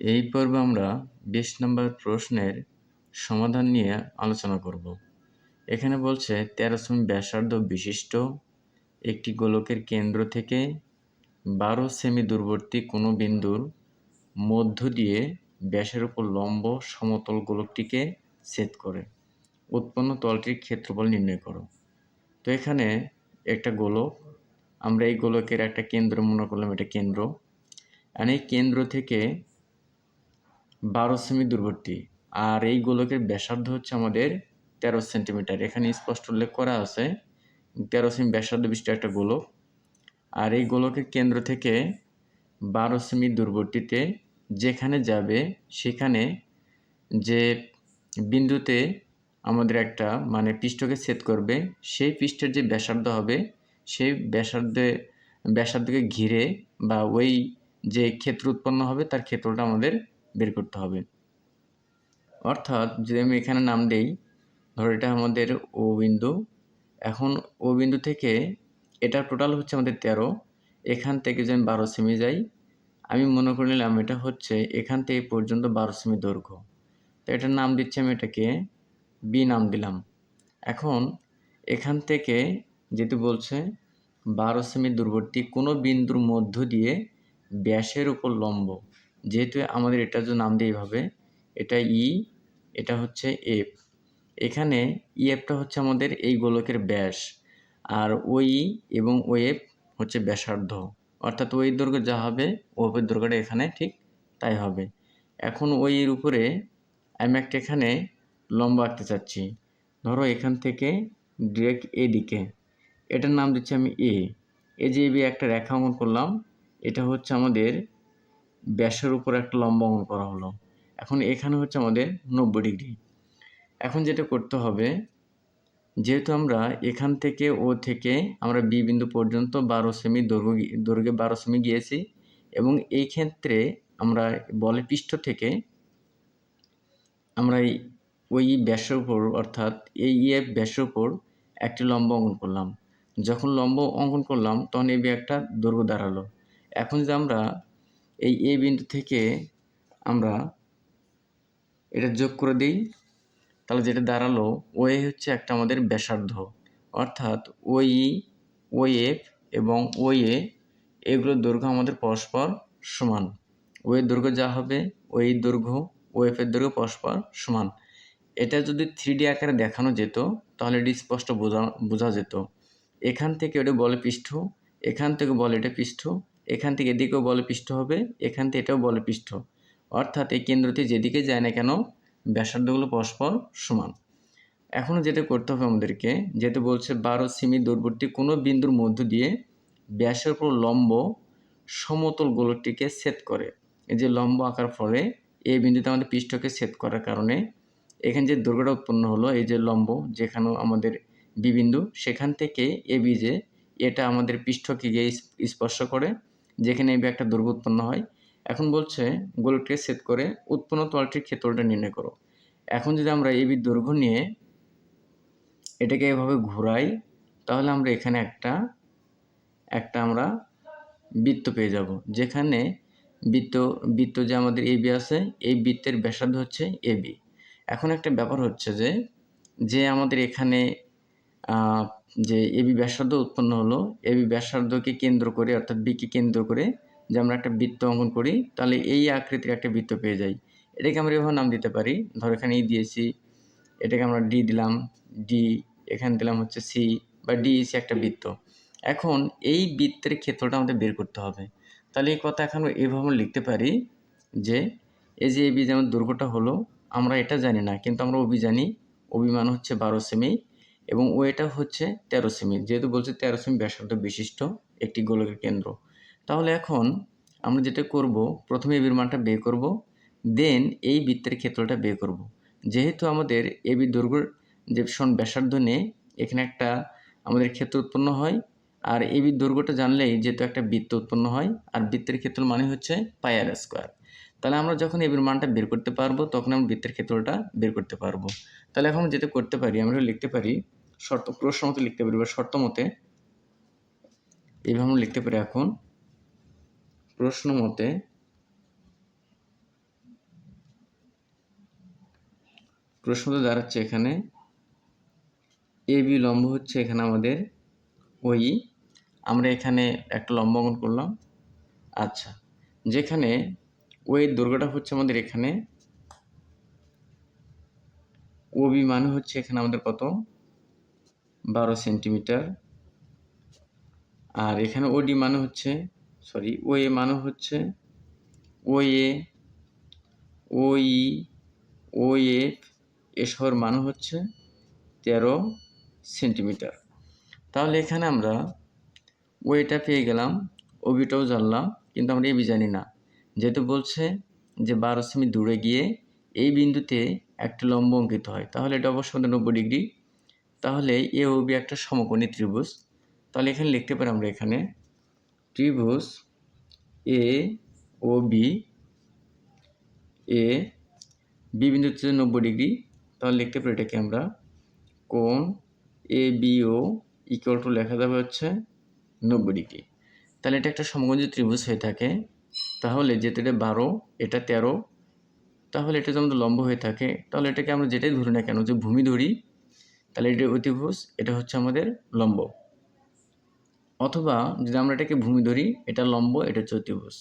এই পর্বে আমরা বিশ নম্বর প্রশ্নের সমাধান নিয়ে আলোচনা করব। এখানে বলছে তেরো সেমি ব্যাসার্ধ বিশিষ্ট একটি গোলকের কেন্দ্র থেকে বারো সেমি দূরবর্তী কোনো বিন্দুর মধ্য দিয়ে ব্যাসের উপর লম্ব সমতল গোলকটিকে ছেদ করে। উৎপন্ন তলটির ক্ষেত্রফল নির্ণয় করো। তো এখানে একটা গোলক, আমরা এই গোলকের একটা কেন্দ্র মনে করলাম, এটা কেন্দ্র। এই কেন্দ্র থেকে বারো সেমি দূরবর্তী। আর এই গোলকের ব্যাসার্ধ হচ্ছে আমাদের তেরো সেন্টিমিটার। এখানে স্পষ্ট উল্লেখ করা আছে, তেরো সেমি ব্যাসার্ধ বিশিষ্ট একটা গোলক। আর এই গোলকের কেন্দ্র থেকে বারো সেমি দূরবর্তীতে যেখানে যাবে, সেখানে যে বিন্দুতে আমাদের একটা মানে পৃষ্ঠকে ছেদ করবে, সেই পৃষ্ঠের যে ব্যাসার্ধ হবে, সেই ব্যাসার্ধে, ব্যাসার্ধকে ঘিরে বা ওই যে ক্ষেত্র উৎপন্ন হবে, তার ক্ষেত্রটা আমাদের বের করতে হবে। অর্থাৎ যদি আমি এখানে নাম দেই, ধরো এটা আমাদের ও বিন্দু। এখন ও বিন্দু থেকে এটা টোটাল হচ্ছে আমাদের তেরো। এখান থেকে যদি আমি বারো সেমি যাই, আমি মনে করে নিলাম এটা হচ্ছে এখান থেকে পর্যন্ত বারো সেমি দৈর্ঘ্য। তো এটার নাম দিচ্ছি আমি এটাকে বি নাম দিলাম। এখন এখান থেকে যেহেতু বলছে বারো সেমি দূরবর্তী কোনো বিন্দুর মধ্য দিয়ে ব্যাসের উপর লম্ব। যেহেতু আমাদের এটা যে নাম দিয়ে এইভাবে এটা ই এটা হচ্ছে এফ এখানে ই এফটা হচ্ছে আমাদের এই গোলকের ব্যাস, আর ওই এবং ও এফ হচ্ছে ব্যাসার্ধ। অর্থাৎ ওই দৈর্ঘ্য যা হবে ওপের দৈর্ঘ্যটা এখানে ঠিক তাই হবে। এখন ওই এর উপরে আমি একটা এখানে লম্বা আঁকতে চাচ্ছি। ধরো এখান থেকে ডিরেক্ট এদিকে। এটার নাম দিচ্ছি আমি এ এ যে বি একটা রেখা অঙ্কন করলাম, এটা হচ্ছে আমাদের ব্যাসের উপর একটা লম্বা অঙ্কন করা হলো। এখন এখানে হচ্ছে আমাদের নব্বই ডিগ্রি। এখন যেটা করতে হবে, যেহেতু আমরা এখান থেকে ও থেকে আমরা বি বিন্দু পর্যন্ত বারো সেমি দৈর্ঘ্য দৈর্ঘ্যে বারো সেমি গিয়েছি এবং এই ক্ষেত্রে আমরা বলে পৃষ্ঠ থেকে আমরা ওই ব্যাসের উপর অর্থাৎ এই ইএফ ব্যাসের উপর একটি লম্ব অঙ্কন করলাম। যখন লম্ব অঙ্কন করলাম, তখন এই একটা দৈর্ঘ্য দাঁড়াল। এখন যদি আমরা এই এ বিন্দু থেকে আমরা এটা যোগ করে দিই। তাহলে যেটা দাঁড়াল ওয়ে হচ্ছে একটা আমাদের ব্যাসার্ধ। অর্থাৎ ওই ওই এফ এবং ওই এ এগুলোর দৈর্ঘ্য আমাদের পরস্পর সমান। ওয়ের দৈর্ঘ্য যা হবে ওই দৈর্ঘ্য ও এফের দৈর্ঘ্য পরস্পর সমান। এটা যদি থ্রি ডি আকারে দেখানো যেত, তাহলে এটি স্পষ্ট বোঝা বোঝা যেত। এখান থেকে ওটা বলে পৃষ্ঠ, এখান থেকে বলে এটা পৃষ্ঠ এখান থেকে এদিকেও বলে পৃষ্ঠ হবে, এখান থেকে এটাও বলে পৃষ্ঠ অর্থাৎ এই কেন্দ্রটি যেদিকে যায় না কেন, ব্যাসার্ধগুলো পরস্পর সমান। এখনও যেটা করতে হবে আমাদেরকে, যেহেতু বলছে বারো সিমি দূরবর্তী কোনো বিন্দুর মধ্য দিয়ে ব্যাসের উপর লম্ব সমতল গোলকটিকে ছেদ করে। এই যে লম্ব আঁকার ফলে এই বিন্দুতে আমাদের পৃষ্ঠকে ছেদ করার কারণে এখানে যে দৈর্ঘ্যটা উৎপন্ন হলো, এই যে লম্ব যেখানে আমাদের বিবিন্দু সেখান থেকে এ বিজে এটা আমাদের পৃষ্ঠকে গিয়ে স্পর্শ করে। যেখানে এই একটা দৈর্ঘ্য উৎপন্ন হয়। এখন বলছে গোলকটিকে সেট করে উৎপন্ন তলটির ক্ষেত্রটা নির্ণয় করো। এখন যদি আমরা এবি দৈর্ঘ্য নিয়ে এটাকে এভাবে ঘোরাই, তাহলে আমরা এখানে একটা একটা আমরা বৃত্ত পেয়ে যাব। যেখানে বৃত্ত বৃত্ত যে আমাদের এবি আছে, এই বৃত্তের ব্যাসার্ধ হচ্ছে এবি এখন একটা ব্যাপার হচ্ছে যে যে আমাদের এখানে যে এবি ব্যাসার্ধ উৎপন্ন হলো এবি ব্যাসার্ধকে কেন্দ্র করে, অর্থাৎ বিকে কেন্দ্র করে যে আমরা একটা বৃত্ত অঙ্কন করি, তাহলে এই আকৃতির একটা বৃত্ত পেয়ে যাই। এটাকে আমরা এভাবে নাম দিতে পারি। ধর এখানে ই দিয়েছি, এটাকে আমরা ডি দিলাম ডি এখানে দিলাম হচ্ছে সি বা ডি সি একটা বৃত্ত। এখন এই বৃত্তের ক্ষেত্রটা আমাদের বের করতে হবে। তাহলে এই কথা এখন এভাবে লিখতে পারি যে, এই যে এবি যেমন দুর্গটা হলো, আমরা এটা জানি না, কিন্তু আমরা অভি জানি। অভিমান হচ্ছে বারো সেমি এবং ওয়েটা হচ্ছে তেরো সেমি যেহেতু বলছে তেরো সেমি ব্যাসার্ধ বিশিষ্ট একটি গোলকের কেন্দ্র। তাহলে এখন আমরা যেটা করব, প্রথমে এবির মানটা বের করব দেন এই বৃত্তের ক্ষেত্রটা বের করব। যেহেতু আমাদের এবি দৈর্ঘ্য যে ভীষণ ব্যাসার্ধ নিয়ে এখানে একটা আমাদের ক্ষেত্র উৎপন্ন হয়, আর এবি দৈর্ঘ্যটা জানলেই যেহেতু একটা বৃত্ত উৎপন্ন হয়, আর বৃত্তের ক্ষেত্র মানে হচ্ছে পায়ার স্কোয়ার তাহলে আমরা যখন এবির মানটা বের করতে পারব, তখন আমরা বৃত্তের ক্ষেত্রটা বের করতে পারব। তাহলে এখন যেটা করতে পারি, আমরা লিখতে পারি শর্ত, প্রশ্ন মতে লিখতে পারি বা শর্ত মতে এইভাবে আমরা লিখতে পারি এখন। প্রশ্ন মতে প্রশ্ন মতে দাঁড়াচ্ছে এখানে। এ, বি লম্ব হচ্ছে এখানে আমাদের ওই। আমরা এখানে একটা লম্ব অঙ্কন করলাম। আচ্ছা যেখানে ওই দুর্গটা হচ্ছে আমাদের এখানে। ও, বি মানে হচ্ছে এখানে আমাদের কত? বারো সেন্টিমিটার। আর এখানে ওডি মানে হচ্ছে সরি ও এ মানে হচ্ছে ও এ ও ই ও এফ এসবের মানে হচ্ছে তেরো সেন্টিমিটার। তাহলে এখানে আমরা ওয়েটা পেয়ে গেলাম ওবিটাও জানলাম, কিন্তু আমরা এবি জানি না। যেহেতু বলছে যে বারো সেমি দূরে গিয়ে এই বিন্দুতে একটা লম্ব অঙ্কিত হয়, তাহলে এটা আমাদের নব্বই ডিগ্রি তাহলে এ ও বি একটা সমকোণী ত্রিভুজ। তাহলে এখানে লিখতে পারি আমরা এখানে, ত্রিভুজ এ ও বি এ বি বিন্দুতে নব্বই ডিগ্রি। তাহলে লিখতে পারি এটাকে আমরা, কোণ A B O equal to লেখা যাবে হচ্ছে নব্বই ডিগ্রি। তাহলে এটা একটা সমকোণী ত্রিভুজ হয়ে থাকে। তাহলে যেহেতু এটা বারো, এটা তেরো, তাহলে এটা আমাদের লম্ব হয়ে থাকে, তাহলে এটাকে আমরা যেটাই ধরি না কেন, যে ভূমি ধরি তাহলে এটা অতিভুজ, এটা হচ্ছে আমাদের লম্ব। অথবা যদি আমরা এটাকে ভূমি ধরি, এটা লম্ব, এটা হচ্ছে অতিভুজ।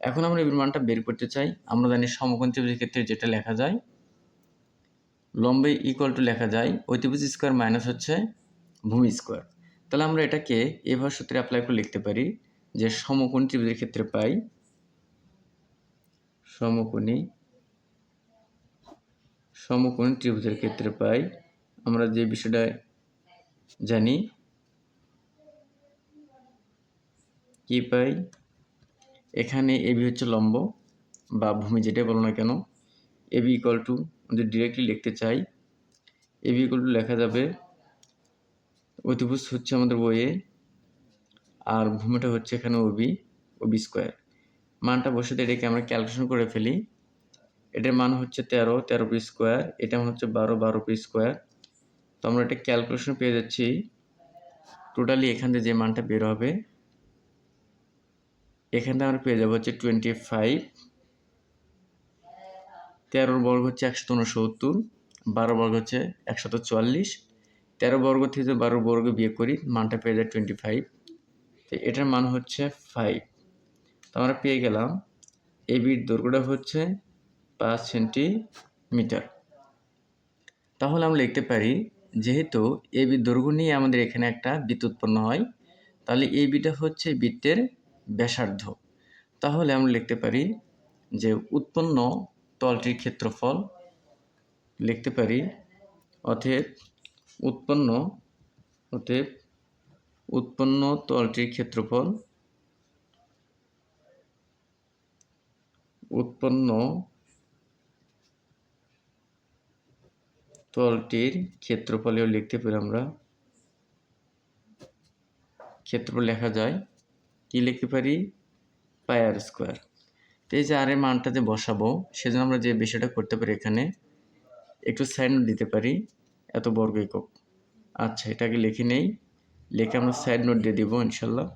এখন আমরা এই মানটা বের করতে চাই। আমরা জানি সমকোণ ত্রিভুজের ক্ষেত্রে যেটা লেখা যায়, লম্বে ইকুয়াল টু লেখা যায়, অতিভুজ স্কোয়ার মাইনাস হচ্ছে ভূমি স্কোয়ার তাহলে আমরা এটাকে এভাবে সূত্রে অ্যাপ্লাই করে লিখতে পারি যে সমকোণ ত্রিভুজের ক্ষেত্রে পাই সমকোণী সমকোণী ত্রিভুজের ক্ষেত্রে পাই আমরা যে বিষয়টা জানি, কি পাই? এখানে এবি হচ্ছে লম্ব, বা ভূমি যেটাই বলো না কেন এবি ইকুয়াল টু যদি ডিরেক্টলি লিখতে চাই এবি ইকুয়াল টু লেখা যাবে অতিভুজ হচ্ছে আমাদের বইয়ে, আর ভূমিটা হচ্ছে এখানে ওবি ওবি স্কোয়ার মানটা বসে দিয়ে এটাকে আমরা ক্যালকুলেশন করে ফেলি। এটার মান হচ্ছে তেরো তেরো পি স্কোয়ার এটা মান হচ্ছে বারো বারো পি স্কোয়ার তো আমরা এটা ক্যালকুলেশন পেয়ে যাচ্ছি। টোটালি এখান থেকে যে মানটা বের হবে, এখান থেকে আমরা পেয়ে যাব হচ্ছে টোয়েন্টি ফাইভ তেরোর বর্গ হচ্ছে একশত উনসত্তর, বারো বর্গ হচ্ছে একশত চুয়াল্লিশ, তেরো বর্গ থেকে বারো বর্গ বিয়ে করি, মানটা পেয়ে যায় টোয়েন্টি ফাইভ তো এটার মান হচ্ছে ফাইভ তো আমরা পেয়ে গেলাম এই বির দৈর্ঘ্যটা হচ্ছে পাঁচ সেন্টিমিটার। তাহলে আমরা লিখতে পারি যেহেতু এ বি দৈর্ঘ্য নিয়ে আমাদের এখানে একটা বৃত্ত উৎপন্ন হয়, তাহলে এই বিটা হচ্ছে বৃত্তের ব্যাসার্ধ। তাহলে আমরা লিখতে পারি যে উৎপন্ন তলটির ক্ষেত্রফল, লিখতে পারি অতএব উৎপন্ন অতএব উৎপন্ন তলটির ক্ষেত্রফল, উৎপন্ন তলটির ক্ষেত্রফলেও লিখতে পারি আমরা। ক্ষেত্রফল লেখা যায়। কি লিখতে পারি? পাই আর স্কোয়ার তো এই যে আর এর মানটাতে বসাবো, সেজন্য আমরা যে বিষয়টা করতে পারি এখানে, একটু সাইড নোট দিতে পারি, এত বর্গ একক। আচ্ছা এটাকে লিখে নেই। লিখে আমরা সাইড নোট দিয়ে দিব, ইনশাল্লাহ।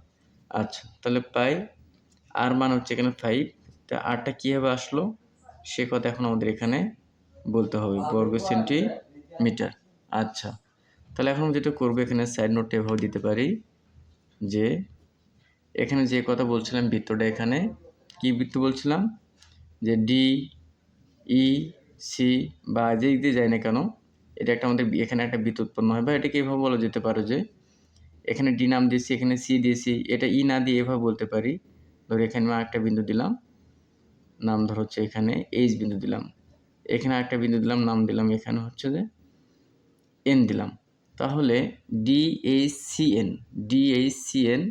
আচ্ছা তাহলে পাই আর মান হচ্ছে এখানে ফাইভ তা আরটা কীভাবে আসলো? সে কথা এখন আমাদের এখানে বলতে হবে। বর্গ সেন্টিমিটার আচ্ছা। তাহলে এখন যেটা করব, এখানে সাইড নোটটা এভাবে দিতে পারি যে, এখানে যে কথা বলছিলাম বৃত্তটা এখানে, কি বৃত্ত বলছিলাম? যে ডি ই সি বা যে দিক দিয়ে যায় না কেন, এটা একটা আমাদের এখানে একটা বৃত্ত উৎপন্ন হয় বা এটাকে এভাবে বলা যেতে পারে যে, এখানে ডি নাম দিয়েছি, এখানে সি দিয়েছি, এটা ই না দিয়ে এভাবে বলতে পারি। ধরো এখানে আমি একটা বিন্দু দিলাম, নাম ধর হচ্ছে এখানে এইচ বিন্দু দিলাম। এখানে একটা বিন্দু দিলাম, নাম দিলাম এখানে হচ্ছে যে এন দিলাম। তাহলে D H C N D H C N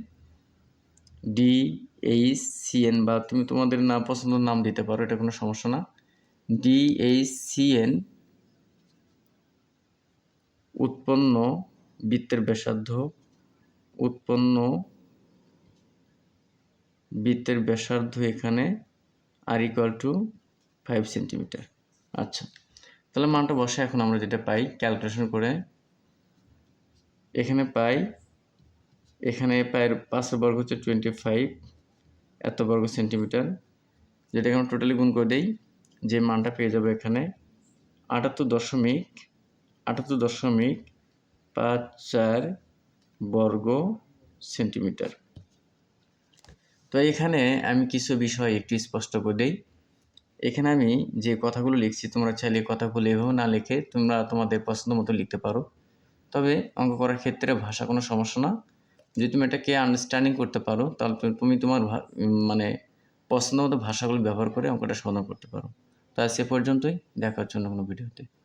D H C N বা তুমি তোমাদের না পছন্দ নাম দিতে পারো, এটা কোনো সমস্যা না। ডি এইচ সি এন উৎপন্ন বৃত্তের ব্যাসার্ধ, উৎপন্ন বৃত্তের ব্যাসার্ধ এখানে R equal to five centimetre আচ্ছা। তাহলে মানটা বসে এখন আমরা যেটা পাই ক্যালকুলেশন করে এখানে পাই, এখানে পায়ের পাঁচের বর্গ হচ্ছে টোয়েন্টি ফাইভ এত বর্গ সেন্টিমিটার যেটাকে আমরা টোটালি গুণ করে দিই, যে মানটা পেয়ে যাবে এখানে আটাত্তর দশমিক আটাত্তর দশমিক পাঁচ চার বর্গ সেন্টিমিটার তো এখানে আমি কিছু বিষয় একটু স্পষ্ট করে দিই। এখানে আমি যে কথাগুলো লিখছি, তোমরা চাইলে কথাগুলো এভাবে না লিখে তোমরা তোমাদের পছন্দ মতো লিখতে পারো। তবে অঙ্ক করার ক্ষেত্রে ভাষা কোনো সমস্যা না। যদি তুমি এটাকে আন্ডারস্ট্যান্ডিং করতে পারো, তাহলে তুমি- তুমি তোমার মানে পছন্দ মতো ভাষাগুলো ব্যবহার করে অঙ্কটা সমাধান করতে পারো। তো সে পর্যন্তই। দেখার জন্য কোনো ভিডিওতে।